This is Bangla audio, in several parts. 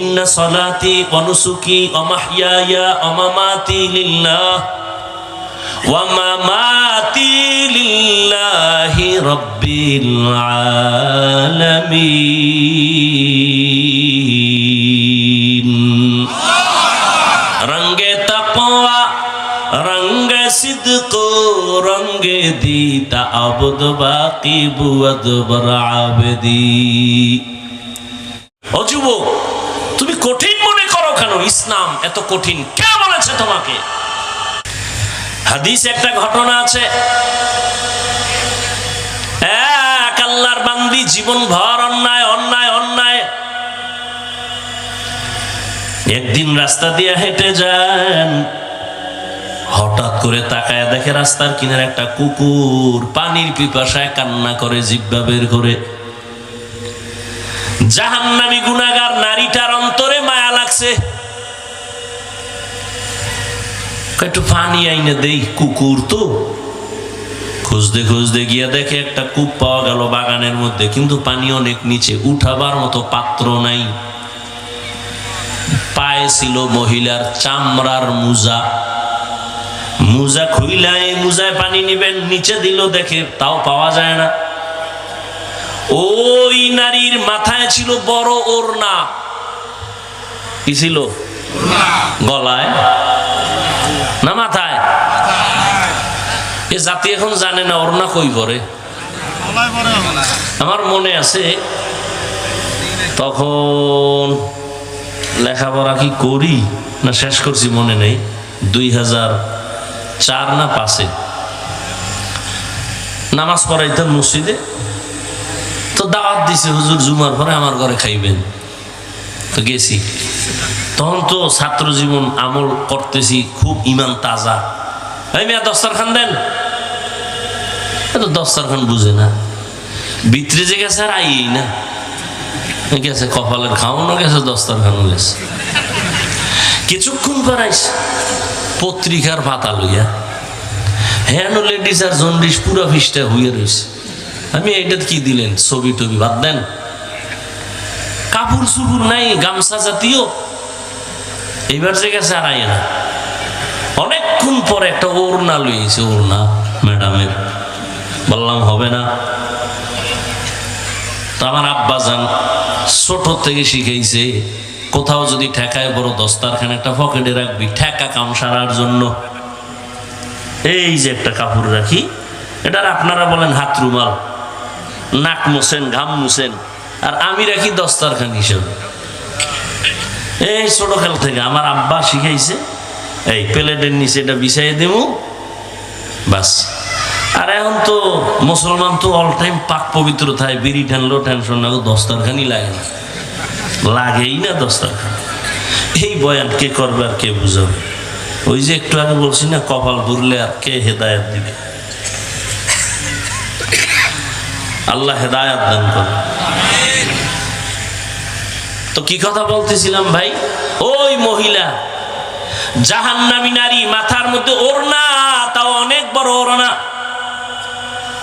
إن صلاتي ونسكي ومحياي ومماتي لله ومماتي لله رب العالمين رنگ تقوى رنگ صدق رنگ دیتا عبد باقی بود بر কেন ইসলাম এত কঠিন। কে বলেছে তোমাকে? হাদিস একটা ঘটনা আছে। আল্লাহর বান্দি জীবন ভর অন্যায় অন্যায় অন্যায়। একদিন রাস্তা দিয়ে হেঁটে যান। হঠাৎ করে তাকায় দেখে রাস্তার কিনারে একটা কুকুর পানির পিপাসায় কান্না করে, জিব্বা বের করে। জাহান্নামী গুনাগার নারীটার অন্তরে মায়া লাগছে। একটু পানি আইনে দেই, কুকুর তো। খুঁজতে খুঁজতে গিয়া দেখে একটা কূপ পাওয়া গেল বাগানের মধ্যে, কিন্তু পানি অনেক নিচে। উঠাবার মতো পাত্র নাই। পায়ে ছিল মহিলার চামড়ার মুজা। মুজা খুইলা এই মুজায় পানি নিবেন, নিচে দিল দেখে, তাও পাওয়া যায় না। ওই নারীর মাথায় ছিল বড় ওড়না। কি ছিল? গলায়? না মাথায়? এ জাতি এখন জানে না ওড়না কই পরে আমার মনে আছে, তখন লেখাপড়া কি করি না শেষ করছি মনে নেই? দুই হাজার চার না পাঁচে। নামাজ পড়াইতাম মসজিদে। তো দাওয়াত দিছে, হুজুর জুমার পরে আমার ঘরে খাইবেন। তো গেছি। তখন তো ছাত্র জীবন আমল করতেছি, খুব ইমান তাজা। এই মেয়া, দস্তারখান দেন। তো দস্তারখান বুঝে না। ভিতরে যে গেছে আর আইই না। গেছে কপালের খাওয়ানো গেছে দস্তারখানও গেছে। কিছুক্ষণ পর আইস, পত্রিকার পাতা লইয়া। হ্যাঁ লেডিস আর জন্ডিস পুরা ফিসটা হইয়া রয়েছে আমি এটা কি দিলেন? ছবি টবি বাদ দেন। কাপড় চুপুর নাই, গামছা জাতীয়। এইবার যে গেছে আইয়ে না। অনেকক্ষণ পরে একটা ওড়না লইয়েছে ওড়না। ম্যাডামের। বললাম, হবে না। আমার আব্বা যান ছোট থেকে শিখেছে কোথাও যদি ঠেকায় বড় দস্তারখানে একটা পকেটে রাখবি, ঠেকা কাম সারার জন্য। এই যে একটা কাপড় রাখি এটার আপনারা বলেন হাত রুমাল, নাক মুছেন, ঘাম মুছেন, আর আমি রাখি দস্তারখান হিসেবে। এই ছোট খেল থেকে আমার আব্বা শিখাইছে, এই প্লেটের নিচে এটা বিছাই দেবো বাস। আর এখন তো মুসলমান তো অল টাইম পাক পবিত্র থাকে, বিড়ি ঠানলো, টেনশন না দস্তারখানি লাগে না। লাগেই না দস্তারখান। এই বয়ান কে করবে আর কে বুঝাবে? ওই যে একটু আগে বলছি না, কপাল বুরলে আর কে হেদায়ত দিবে? আল্লাহ হেদায়াত দান করে তো কি কথা বলতেছিলাম ভাই? ওই মহিলা, জাহান্নামী নারী, মাথার মধ্যে ওড়না, তাও অনেক বড় ওড়না।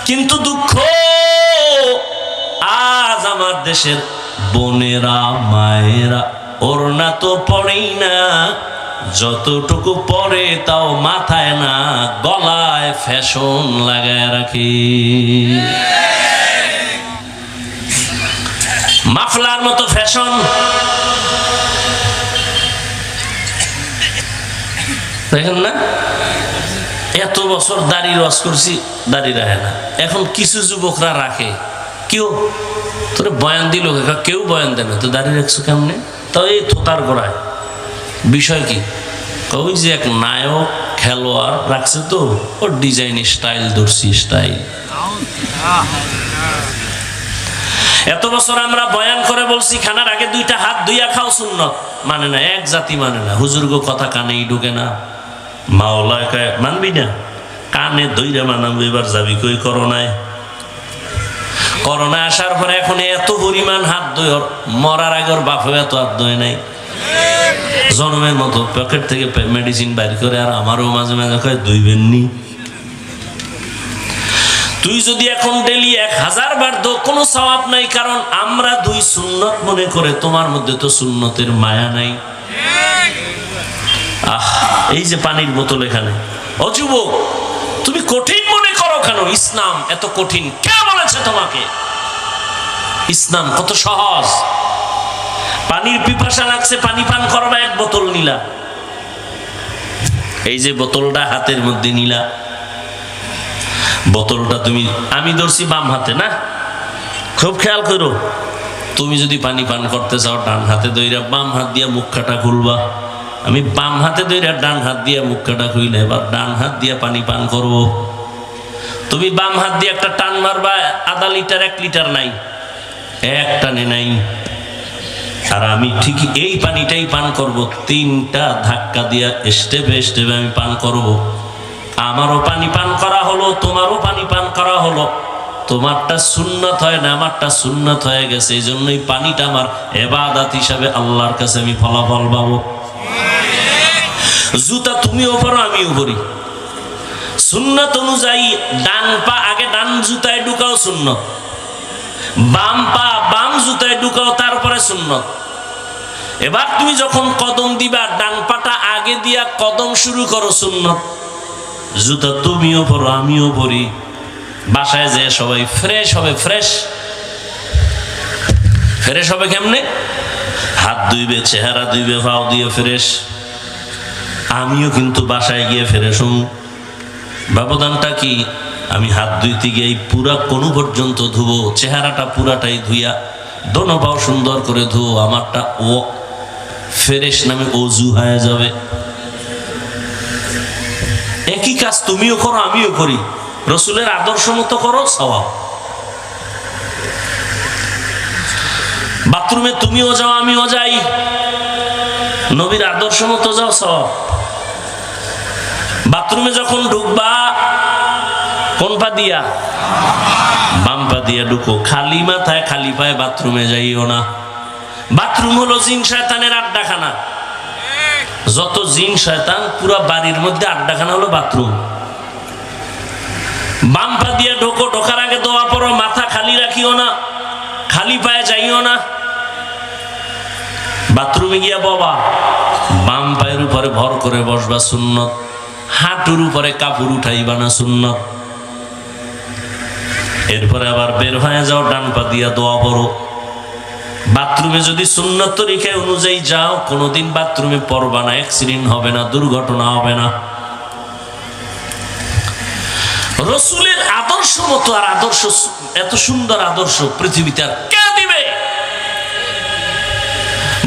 কিন্তু দুঃখ, আজ আমার দেশের বোনেরা, মায়েরা, ওড়না তো পড়েই না, যতটুকু পরে তাও মাথায় না, গলায় ফ্যাশন লাগায় রাখি। মাফলার মতো ফ্যাশন দেখেন না? এত বছর দাড়ি রস করছি, দাড়ি রাখে না। এখন কিছু যুবকরা রাখে। কেউ? তোরে বয়ান দিল কেউ বয়ান দেয় না। তো দাঁড়িয়ে রাখছো কেমনে? তাও এই থোতার গোড়ায়। বিষয় কি? ওই যে এক নায়ক, খেলোয়াড় রাখছে তো, ওর ডিজাইন স্টাইল দর্শি স্টাইল এত বছর আমরা বয়ান করে বলছি, খানার আগে দুইটা হাত দুইয়া খাও সুন্নত। মানে না, এক জাতি মানে না। হুজুর গো কথা কানেই ঢুকে না। মাওলায় কয়, মানবি না? কানে দইরে মানাবো এবার যাবি কই করোনায়? করোনা আসার পরে এখন এত পরিমাণ হাত দই মরার আগে ওর বাপে এত হাত দই নাই। জনমের মতো পকেট থেকে মেডিসিন বাইর করে আর আমারও মাঝে মাঝে কয় দইবেন নি? তুই যদি এখন ডেলি এক হাজার বার দো কোনো স্বভাব নাই, কারণ আমরা দুই সুন্নত মনে করে, তোমার মধ্যে তো সুন্নতের মায়া নাই। আহ, এই যে পানির বোতল এখানে। অযুব তুমি কঠিন মনে করো কেন? ইসলাম এত কঠিন, কে বলেছে তোমাকে? ইসলাম কত সহজ। পানির পিপাসা লাগছে, পানি পান করবা, এক বোতল নিলা। এই যে বোতলটা হাতের মধ্যে নিলা। বোতলটা তুমি, আমি ধরছি বাম হাতে, না? খুব খেয়াল করো। তুমি যদি পানি পান করতে চাও, ডান হাতে দইরা বাম হাত দিয়া মুখটা খুলবা। আমি বাম হাতে দইরা ডান হাত দিয়া মুখটা খুইলে এবার ডান হাত দিয়া পানি পান করব। তুমি বাম হাত দিয়ে একটা টান মারবা, আধা লিটার, এক লিটার নাই। এক টানে নাই। আর আমি ঠিকই এই পানিটাই পান করব। তিনটা ধাক্কা দিয়া স্টেপে স্টেপে আমি পান করব। আমারও পানি পান করা হলো, তোমারও পানি পান করা হলো। তোমারটা সুন্নত হয় না, আমারটা সুন্নত হয়ে গেছে। এই জন্যই পানিটা আমার এবাদাত হিসাবে আল্লাহর কাছে আমি ফলাফল পাবো। জুতা তুমিও পরো, আমিও পরি। সুন্নত অনুযায়ী ডান পা, আগে ডান জুতায় ঢুকাও সুন্নত। বাম পা, বাম জুতায় ঢুকাও, তারপরে সুন্নত। এবার তুমি যখন কদম দিবা, ডান পাটা আগে দিয়া কদম শুরু করো সুন্নত। জুতা তুমিও পরো, আমিও পরি। বাসায় যে সবাই ফ্রেশ হবে ফ্রেশ ফ্রেশ হবে কেমনে? হাত ধুইবে, চেহারা ধুইবে, পাও দিয়ে ফ্রেশ আমিও কিন্তু বাসায় গিয়ে ফ্রেশ হম ব্যবধানটা কি? আমি হাত ধুইতে গিয়ে পুরা কোনো পর্যন্ত ধুবো, চেহারাটা পুরাটাই ধুইয়া দোনো পাও সুন্দর করে ধুবো, আমারটা ও ফেরেশ নামে অজু হয়ে যাবে। কাজ তুমিও করো, আমিও করি। রসুলের আদর্শ মতো করো সবাব বাথরুমে তুমিও যাও, আমিও যাই। নবীর আদর্শ মতো যাও সব বাথরুমে যখন ঢুকবা, কোন পা দিয়া? বাম পা দিয়া ঢুকো। খালি মাথায়, খালি পায়ে বাথরুমে যাইও না। বাথরুম হলো জিন শয়তানের আড্ডাখানা। যত জিন শয়তান পুরো বাড়ির মধ্যে আড্ডাখানা হলো বাথরুম। বাম পা দিয়ে ঢোকো, ঢোকার আগে দোয়া পড়ো, মাথা খালি রাখিও না, খালি পায়ে যাইও না। বাথরুমে গিয়া বাবা, বাম পায়ের উপরে ভর করে বসবা সুন্নত, হাঁটুর উপরে কাপড় উঠাইবা না সুন্নত। এরপরে আবার বের হয়ে যাও, ডান পা দিয়া দোয়া পড়ো। বাথরুমে যদি সুন্নত তরিকায় অনুযায়ী যাও, কোনোদিন বাথরুমে পড়বা না, অ্যাক্সিডেন্ট হবে না, দুর্ঘটনা হবে না। রসুলের আদর্শ মতো আর আদর্শ, এত সুন্দর আদর্শ পৃথিবীতে আর কে দিবে?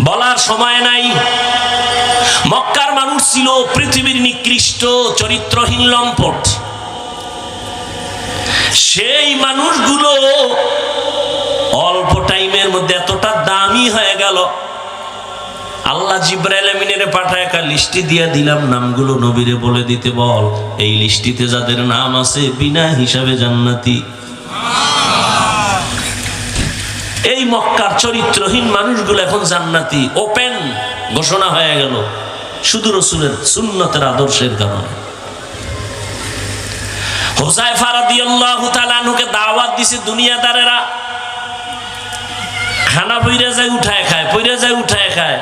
বলার সময় নাই। মক্কার মানুষ ছিল পৃথিবীর নিকৃষ্ট, চরিত্রহীন লম্পট। সেই মানুষগুলো অল্প টাইমের মধ্যে হয়ে গেল। আল্লাহ জিব্রাইল আমিনের পাঠায় একটা লিস্টি দিয়ে দিলাম, নামগুলো নবীরে বলে দিতে বল। এই লিস্টিতে যাদের নাম আছে, বিনা হিসাবে জান্নাতি। এই মক্কার চরিত্রহীন মানুষগুলো এখন জান্নাতি। ওপেন ঘোষণা হয়ে গেল। শুধু রসুলের, সুন্নতের আদর্শের কারণে। হোসাইফা রাদিয়াল্লাহু তাআলা আনহুকে দাওয়াত দিছে দুনিয়াদারেরা। খানা পইরা যায় উঠায় পইরা যায়, উঠায় খায়।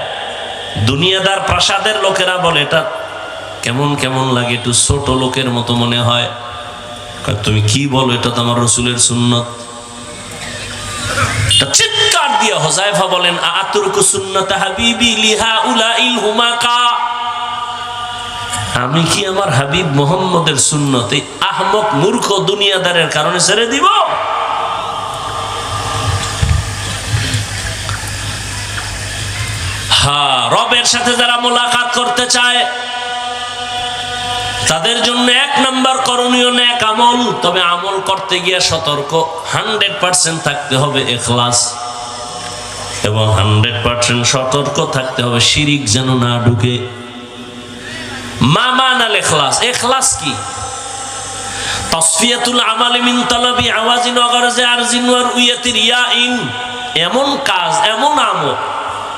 দুনিয়াদার প্রাসাদের লোকেরা বলে, এটা কেমন কেমন লাগে? একটু ছোট লোকের মতো মনে হয়। তুমি কি বলো? এটা তো আমার রসুলের সুন্নত। চিৎকার দিয়ে হোজাইফা বলেন আতুরকু সুন্নত হাবিবি লিহা উলা ইল হুমাকা? আমি কি আমার হাবিব মোহাম্মদের সুন্নত? এই আহমক মূর্খ দুনিয়াদারের কারণে ছেড়ে দিব? হ্যাঁ রবের সাথে যারা মোলাকাত করতে চায়, তাদের জন্য এক নাম্বার করণীয় এক আমল। তবে আমল করতে গিয়ে সতর্ক। হান্ড্রেড পার্সেন্ট থাকতে হবে এখলাস। এবং হান্ড্রেড পার্সেন্ট সতর্ক থাকতে হবে শিরিক যেন না ঢুকে। এখলাস। কি? আমালি মিন এমন কাজ, এমন আমল।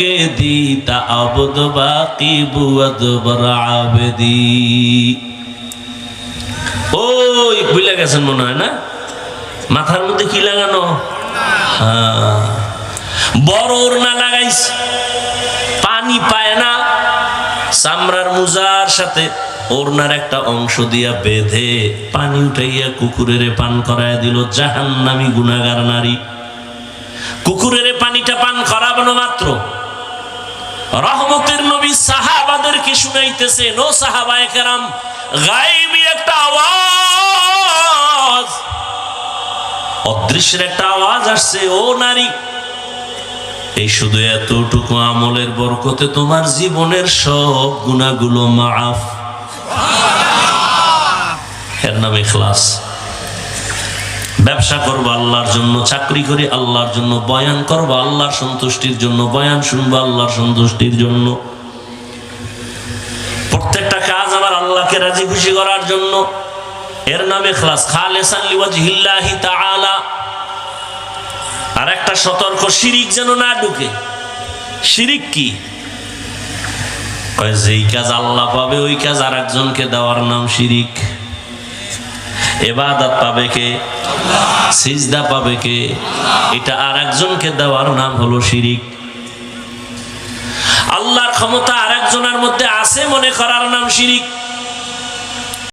সঙ্গে দি তা আবদ বাকি বুয়াদ বরাবেদি ওই বুঝলে গেছেন মনে হয় না? মাথার মধ্যে কি লাগানো? হ্যাঁ। বড় না লাগাইছে। পানি পায় না। চামড়ার মুজার সাথে ওরনার একটা অংশ দিয়া বেঁধে পানি উঠাইয়া কুকুরের পান করায় দিল। জাহান্নামি গুণাগার নারী। কুকুরের পানিটা পান করাবানো মাত্র। রহমতের নবী সাহাবাদেরকে শুনাইতেছে নো সাহাবায়ে কেরাম গাইবি একটা আওয়াজ। অদৃশ্যের একটা আওয়াজ আসছে, ও নারী, এই শুধু এতটুকু আমলের বরকতে তোমার জীবনের সব গুণাগুলো মাফ। এর নাম ইখলাস। ব্যবসা করব আল্লাহর জন্য, চাকরি করি আল্লাহর জন্য, বয়ান করব আল্লাহর সন্তুষ্টির জন্য, বয়ান শুনব আল্লাহর সন্তুষ্টির জন্য। প্রত্যেকটা কাজ আমার আল্লাহকে রাজি খুশি করার জন্য। এর নামে খালাস খালেসান তাআলা। আর একটা সতর্ক, শিরিক যেন না ঢুকে। শিরিক কি? যেই কাজ আল্লাহ পাবে, ওই কাজ আর একজনকে দেওয়ার নাম শিরিক। এবাদত পাবে কে? সিজদা পাবে কে? এটা আর একজনকে দেওয়ার নাম হলো শিরিক। আল্লাহর ক্ষমতা আর একজনের মধ্যে আছে মনে করার নাম শিরিক।